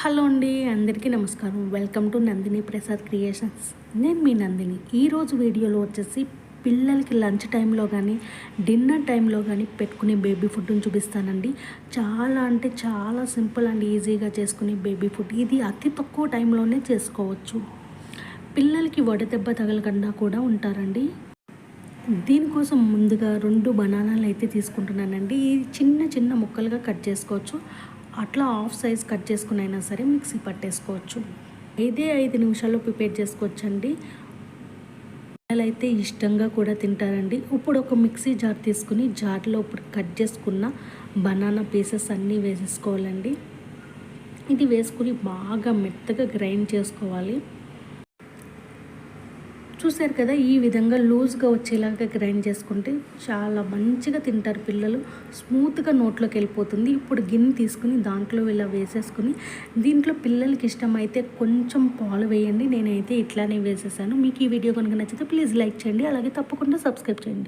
Hello అండి అందరికీ నమస్కారం. Welcome to Nandini Prasad creations. నేను మీ నందిని. ఈరోజు వీడియోలో వచ్చేసి పిల్లలకి లంచ్ టైంలో కానీ డిన్నర్ టైంలో కానీ పెట్టుకునే బేబీ ఫుడ్ని చూపిస్తానండి. చాలా అంటే చాలా సింపుల్ అండ్ ఈజీగా చేసుకునే బేబీ ఫుడ్. ఇది అతి తక్కువ టైంలోనే చేసుకోవచ్చు. పిల్లలకి వడదెబ్బ తగలకుండా కూడా ఉంటారండి. దీనికోసం ముందుగా రెండు బనానాలు అయితే తీసుకుంటున్నానండి. ఇది చిన్న చిన్న ముక్కలుగా కట్ చేసుకోవచ్చు. అట్లా హాఫ్ సైజ్ కట్ చేసుకుని అయినా సరే మిక్సీ పట్టేసుకోవచ్చు. ఐదే ఐదు నిమిషాల్లో ప్రిపేర్ చేసుకోవచ్చండి. పిల్లలైతే ఇష్టంగా కూడా తింటారండి. ఇప్పుడు ఒక మిక్సీ జార్ తీసుకుని జార్లో ఇప్పుడు కట్ చేసుకున్న బనానా పీసెస్ అన్నీ వేసేసుకోవాలండి. ఇది వేసుకుని బాగా మెత్తగా గ్రైండ్ చేసుకోవాలి. చూశారు కదా ఈ విధంగా లూజ్గా వచ్చేలాగా గ్రైండ్ చేసుకుంటే చాలా మంచిగా తింటారు పిల్లలు. స్మూత్గా నోట్లోకి వెళ్ళిపోతుంది. ఇప్పుడు గిన్నె తీసుకుని దాంట్లో ఇలా వేసేసుకుని దీంట్లో పిల్లలకి ఇష్టమైతే కొంచెం పాలు వేయండి. నేనైతే ఇట్లానే వేసేసాను. మీకు ఈ వీడియో కనుక నచ్చితే ప్లీజ్ లైక్ చేయండి. అలాగే తప్పకుండా సబ్స్క్రైబ్ చేయండి.